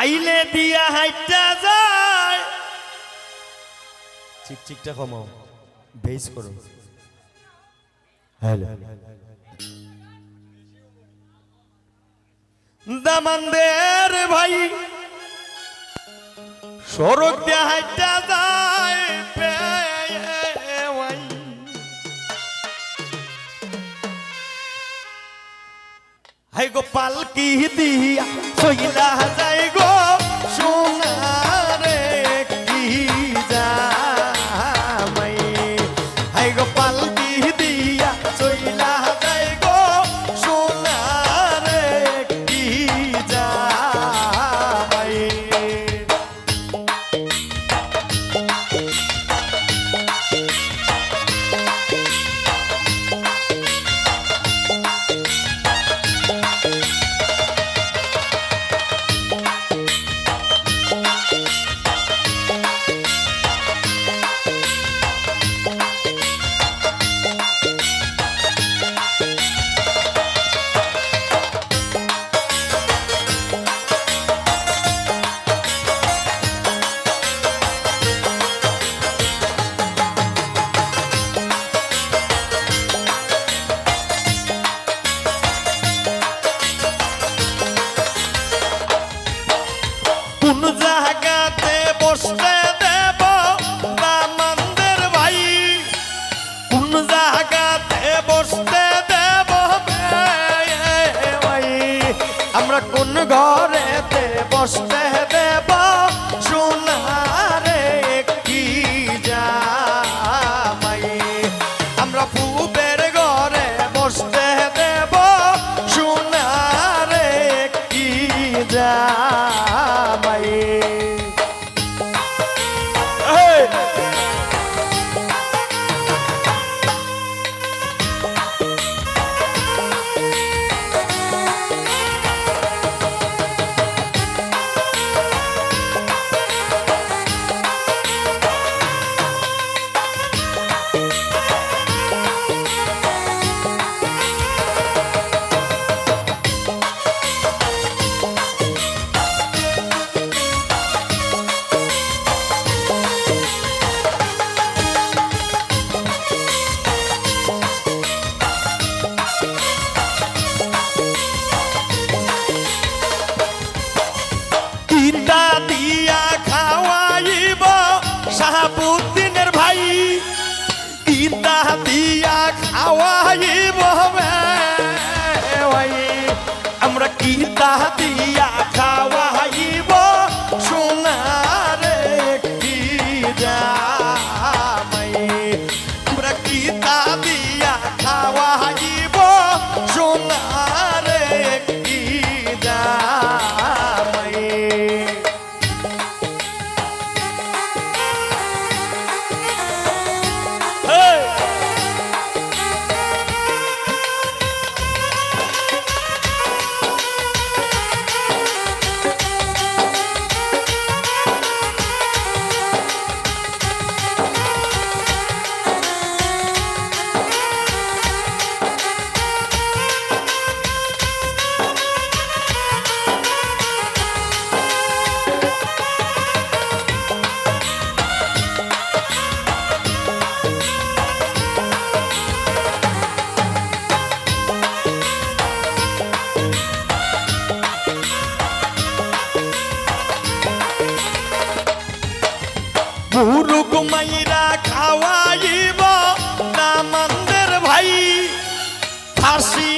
আইলে দিয়া হাইটা যায়। ঠিক ঠিকটা কমাও। বেস করো। হ্যালো। দামানদের ভাই সড়ক দিয়া হাইটা যায়। হাই গো পালকি দিয়া সইলা যাই গো সোনারে কি জামাই হাই গো আমরা মাইরা খাওয়াইব রামানদের ভাই ফাঁসি